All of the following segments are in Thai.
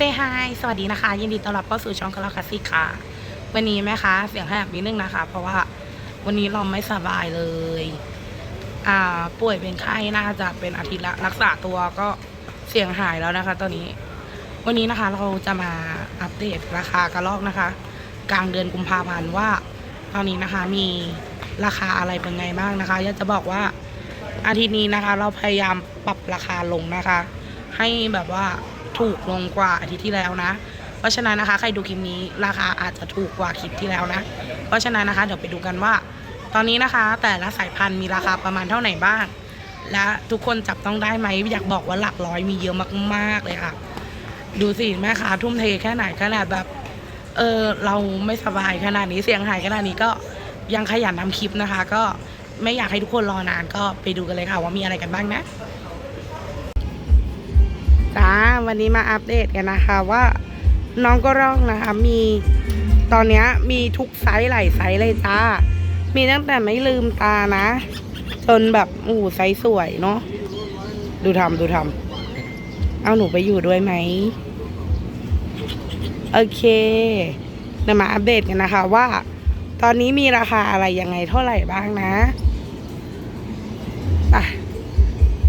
ซฮายสวัสดีนะคะ ยินดีต้อนรับเข้าสู่ช่องกาลาคาซิค่ะ วันนี้แม่คะเสียงแหบนิดนึงนะคะ เพราะว่าวันนี้เราไม่สบายเลย อ่า ป่วยเป็นไข้น่าจะเป็นอาทิตย์ละรักษาตัวก็เสียงหายแล้วนะคะ ตอนนี้ วันนี้นะคะเราจะมาอัปเดตราคากระลอกนะคะ กลางเดือนกุมภาพันธ์ว่า ตอนนี้นะคะมีราคาอะไรเป็นไงบ้างนะคะอยากจะบอกว่าอาทิตย์นี้นะคะ เราพยายามปรับราคาลงนะคะ ให้แบบว่า ถูกลงกว่าอาทิตย์ที่แล้วนะ เพราะฉะนั้นนะคะ ใครดูคลิปนี้ราคาอาจจะถูกกว่าคลิปที่แล้วนะ เพราะฉะนั้นนะคะเดี๋ยวไปดูกันว่า ตอนนี้นะคะแต่ละสายพันธุ์มีราคาประมาณเท่าไหร่บ้าง และทุกคนจับต้องได้ไหมอยากบอกว่าหลักร้อยมีเยอะมากๆเลยค่ะ ดูสิแม่ค้าทุ่มเทแค่ไหนขนาดแบบเออเราไม่สบายขนาดนี้เสียงหายขนาดนี้ก็ยังขยันทำคลิปนะคะ ก็ไม่อยากให้ทุกคนรอนานก็ไปดูกันเลยค่ะว่ามีอะไรกันบ้างนะ จ้าวันนี้มาอัปเดตกันนะคะว่าน้องก็ร้องนะคะมีตอนนี้มีทุกไซส์หลายไซส์เลยจ้า มีตั้งแต่ไม่ลืมตานะ จนแบบโอ้ไซส์สวยเนาะดูทำดูทำเอาหนูไปอยู่ด้วยไหมโอเคเดี๋ยวมาอัปเดตกันนะคะว่า ตอนนี้มีราคาอะไรยังไงเท่าไหร่บ้างนะอะ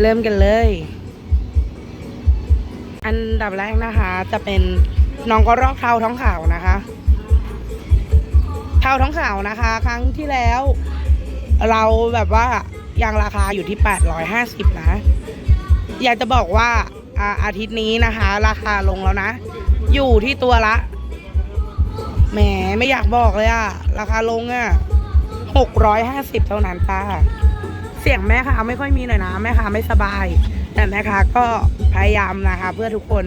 เริ่มกันเลย อันดับแรกนะคะ จะเป็นน้องก็รอกเท้าท้องขาวนะคะเท้าท้องขาวนะคะ ครั้งที่แล้ว เราแบบว่ายังราคาอยู่ที่ 850 นะ อยากจะบอกว่าอาอาทิตย์นี้นะคะ ราคาลงแล้วนะ อยู่ที่ตัวละแหมไม่อยากบอกเลยอะราคาลงอะหกร้อยห้าสิบเท่านั้นป้าเสียงแม่ค้าไม่ค่อยมีหน่อยนะ แม่ค้าไม่สบาย แต่แม่ค้าก็พยายามนะคะ เพื่อทุกคน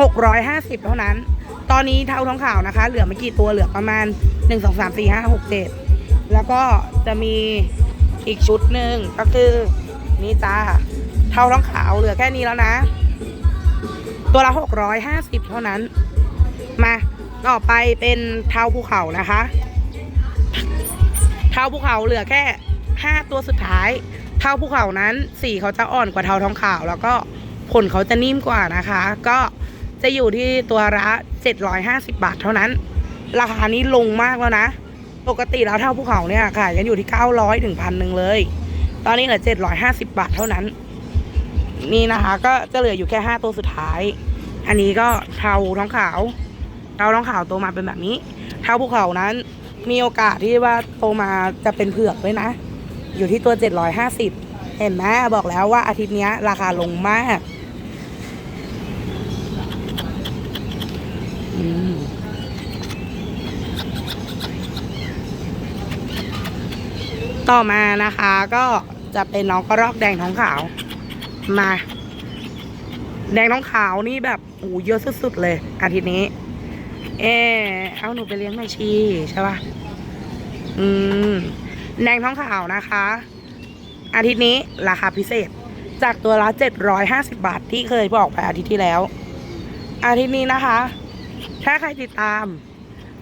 หกร้อยห้าสิบเท่านั้น ตอนนี้เท่าท้องข่าวนะคะ เหลือไม่กี่ตัวเหลือประมาณหนึ่งสองสามสี่ห้าหกเจ็ดแล้วก็จะมีอีกชุดหนึ่งก็คือนี่จ้าเท่าท้องขาวเหลือแค่นี้แล้วนะ ตัวละหกร้อยห้าสิบเท่านั้น มาต่อไปเป็นเท้าภูเขานะคะ เท้าภูเขาเหลือแค่ห้าตัวสุดท้าย เท้าภูเขานั้นสีเขาจะอ่อนกว่าเท้าทองขาว แล้วก็ขนเขาจะนิ่มกว่านะคะ ก็จะอยู่ที่ตัวละ750 บาทเท่านั้น ราคานี้ลงมากแล้วนะ ปกติแล้วเท่าภูเขาเนี่ยขายกันอยู่ที่ 900ถึงพันหนึ่งเลย ตอนนี้เหลือ 750 บาทเท่านั้น นี่นะคะก็จะเหลืออยู่แค่ 5 ตัวสุดท้าย อันนี้ก็เทาท้องขาวเทาท้องขาวโตมาเป็นแบบนี้ เทาภูเขานั้นมีโอกาสที่ว่าโตมาจะเป็นเผือกด้วยนะ อยู่ที่ตัว 750 เห็นไหมบอกแล้วว่าอาทิตย์นี้ราคาลงมากต่อมานะคะก็จะเป็นน้องกระรอกแดงท้องขาว มา แดงท้องขาวนี่แบบโอ้เยอะสุดๆเลย อาทิตย์นี้ เออเอาหนูไปเลี้ยงหน่อยชีใช่ป่ะอืม แดงท้องขาวนะคะ อาทิตย์นี้ราคาพิเศษ จากตัวละ 750 บาทที่เคยบอกไปอาทิตย์ที่แล้ว อาทิตย์นี้นะคะ ถ้าใครติดตาม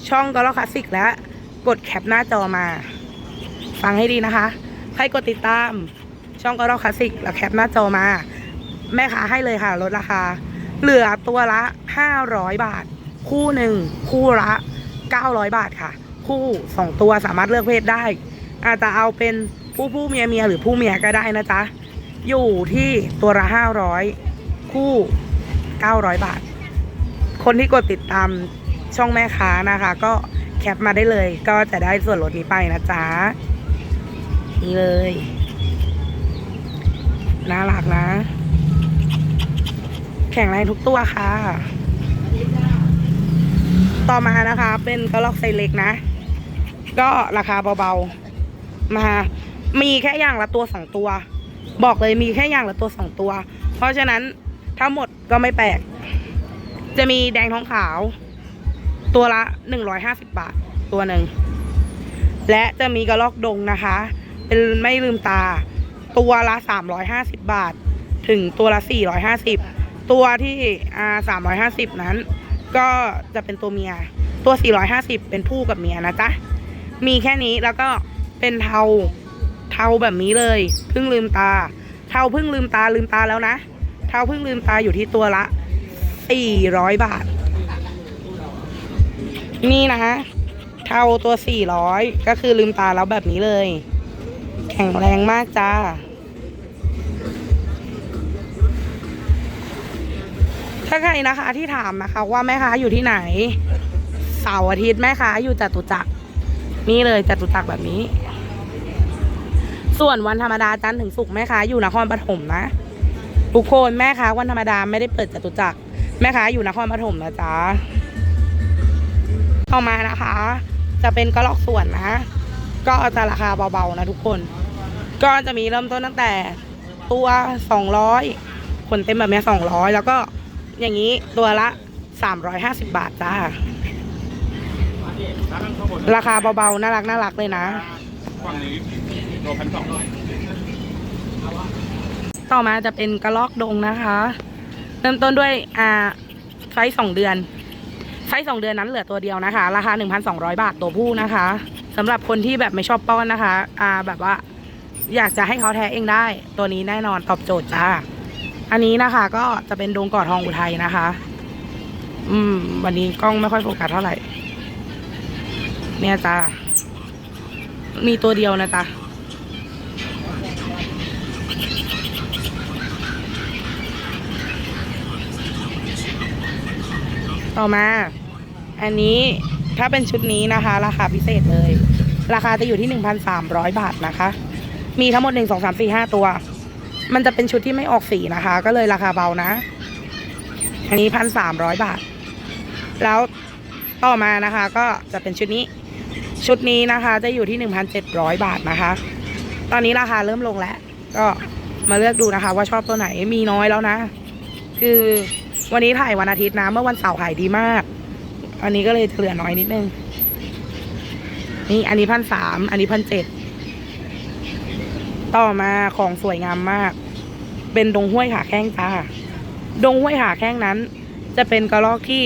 ช่องกอล์ฟคลาสสิกและกดแคปหน้าจอมา ฟังให้ดีนะคะ ใครกดติดตามช่องกอล์ฟคลาสสิกแล้วแคปหน้าจอมา แม่ค้าให้เลยค่ะลดราคา เหลือตัวละ 500 บาท คู่หนึ่งคู่ละ 900 บาทค่ะ คู่สองตัวสามารถเลือกเพศได้ อาจจะเอาเป็นผู้ผู้เมียเมียหรือผู้เมียก็ได้นะจ๊ะ อยู่ที่ตัวละ500คู่900บาท คนที่กดติดตามช่องแม่ค้านะคะ ก็แคปมาได้เลย ก็จะได้ส่วนลดนี้ไปนะจ๊ะ นี่เลยน่ารักนะ แข็งแรงทุกตัวค่ะ ต่อมานะคะ เป็นกระลอกไซส์เล็กนะ ก็ราคาเบาๆ มา มีแค่อย่างละตัวสองตัว บอกเลยมีแค่อย่างละตัวสองตัว เพราะฉะนั้นทั้งหมดก็ไม่แปลก จะมีแดงท้องขาว ตัวละหนึ่งร้อยห้าสิบบาทตัวหนึ่ง และจะมีกระลอกดงนะคะ เป็นไม่ลืมตา ตัวละสามร้อยห้าสิบบาท ถึงตัวละสี่ร้อยห้าสิบตัวที่อ่าสามร้อยห้าสิบนั้น ก็จะเป็นตัวเมีย ตัว450เป็นผู้กับเมียนะจ๊ะ มีแค่นี้แล้วก็ เป็นเทา เทาแบบนี้เลยเพิ่งลืมตา เทาเพิ่งลืมตาลืมตาแล้วนะ เทาเพิ่งลืมตาอยู่ที่ตัวละสี่ร้อยบาท นี่นะเทาตัวสี่ร้อยก็คือลืมตาแล้วแบบนี้เลย แข็งแรงมากจ้าถ้าใครนะคะที่ถามนะคะว่าแม่ค้าอยู่ที่ไหน เสาร์อาทิตย์แม่ค้าอยู่จตุจักร นี่เลยจตุจักรแบบนี้ ส่วนวันธรรมดาจันทร์ถึงศุกร์แม่ค้าอยู่นครปฐมนะทุกคนแม่ค้าวันธรรมดาไม่ได้เปิดจตุจักรแม่ค้าอยู่นครปฐมนะจ๊ะต่อมานะคะ จะเป็นกระลอกส่วนนะ ก็จะราคาเบาๆนะทุกคน ก็จะมีเริ่มต้นตั้งแต่ตัวสองร้อยขนเต็มแบบนี้สองร้อยแล้วก็อย่างนี้ตัวละสามร้อยห้าสิบบาทจ้า ราคาเบาๆ น่ารักน่ารักเลยนะ ฝั่งนี้โลพันสองต่อมาจะเป็นกระลอกดงนะคะ เริ่มต้นด้วยอ่าไซส์สองเดือนไซส์สองเดือนนั้นเหลือตัวเดียวนะคะ ราคา 1,200 บาทตัวผู้นะคะสำหรับคนที่แบบไม่ชอบป้อนนะคะอ่าแบบว่าอยากจะให้เขาแท้เองได้ ตัวนี้แน่นอนตอบโจทย์จ้า อันนี้นะคะก็จะเป็นดงกอดทองอุทัยนะคะ อืม วันนี้กล้องไม่ค่อยโฟกัสเท่าไหร่ เนี่ยจ้ามีตัวเดียวนะจ๊ะต่อมา อันนี้ถ้าเป็นชุดนี้นะคะ ราคาพิเศษเลย ราคาจะอยู่ที่1,300บาทนะคะ มีทั้งหมด1 2 3 4 5ตัว มันจะเป็นชุดที่ไม่ออกสีนะคะ ก็เลยราคาเบานะ อันนี้1,300บาท แล้วต่อมานะคะ ก็จะเป็นชุดนี้ ชุดนี้นะคะจะอยู่ที่ 1,700 บาทนะคะ ตอนนี้ราคาเริ่มลงแล้ว ก็มาเลือกดูนะคะ ว่าชอบตัวไหนมีน้อยแล้วนะ คือวันนี้ถ่ายวันอาทิตย์นะ เมื่อวันเสาร์ขายดีมาก อันนี้ก็เลยเหลือน้อยนิดนึง นี่อันนี้พันสามอันนี้พันเจ็ดต่อมาของสวยงามมาก เป็นดงห้วยขาแข้งจ้าดงห้วยขาแข้งนั้น จะเป็นกระรอกที่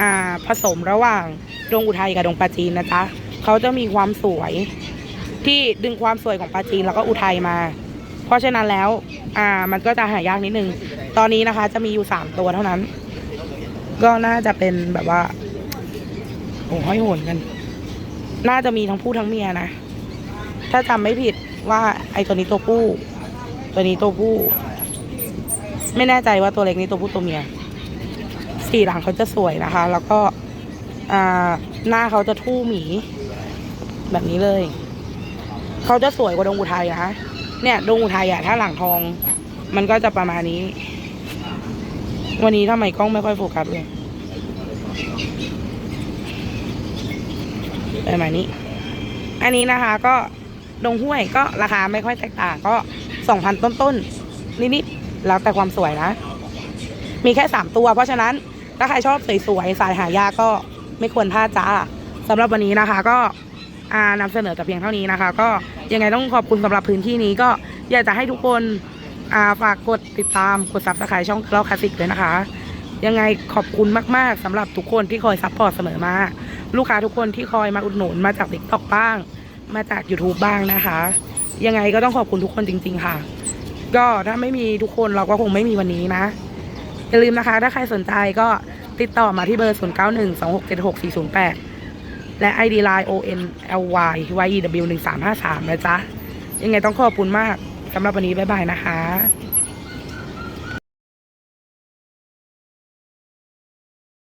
อ่าผสมระหว่างดงอุทัยกับดงปลาจีนนะจ๊ะ เขาจะมีความสวยที่ดึงความสวยของปลาจีนแล้วก็อุทัยมา เพราะฉะนั้นแล้ว อ่า มันก็จะหายากนิดนึง ตอนนี้นะคะ จะมีอยู่สามตัวเท่านั้น ก็น่าจะเป็นแบบว่าโอ้ห้อยโหนกัน น่าจะมีทั้งผู้ทั้งเมียนะ ถ้าจำไม่ผิดว่าไอ้ตัวนี้ตัวผู้ ตัวนี้ตัวผู้ ไม่แน่ใจว่าตัวเล็กนี้ตัวผู้ตัวเมีย สีหลังเขาจะสวยนะคะ แล้วก็ อ่า หน้าเขาจะทู่หมี แบบนี้เลย เขาจะสวยกว่าดงอุทัยนะเนี่ย ดงอุทัยอะถ้าหลังทอง มันก็จะประมาณนี้ วันนี้ทำไมกล้องไม่ค่อยโฟกัสเลยประมาณนี้ อันนี้นะคะ ก็ดงห้วยก็ราคาไม่ค่อยแตกต่างก็สองพันต้นๆนิดๆแล้วแต่ความสวยนะ มีแค่สามตัว เพราะฉะนั้นถ้าใครชอบสวยๆสายหายากก็ไม่ควรพลาดจ้าสำหรับวันนี้นะคะก็ นำเสนอแต่เพียงเท่านี้นะคะ ก็ยังไงต้องขอบคุณสำหรับพื้นที่นี้ก็อยากจะให้ทุกคนาฝากกดติดตามกดซับสไครต์ช่องเราคลาสสิกเลยนะคะ ยังไงขอบคุณมากๆสำหรับทุกคนที่คอยซัพพอร์ตเสมอมา ลูกค้าทุกคนที่คอยมาอุดหนุนมาจากติ๊กต็อกบ้าง มาจาก YouTube บ้างนะคะ ยังไงก็ต้องขอบคุณทุกคนจริง ๆ ค่ะ ก็ถ้าไม่มีทุกคนเราก็คงไม่มีวันนี้นะอย่าลืมนะคะ ถ้าใครสนใจก็ติดต่อมาที่เบอร์ 0912676408 และ ID Line O N L Y Y E W 1 3 5 3นะจ๊ะ ยังไงต้องขอบคุณมากสำหรับวันนี้ บ๊ายบายนะคะ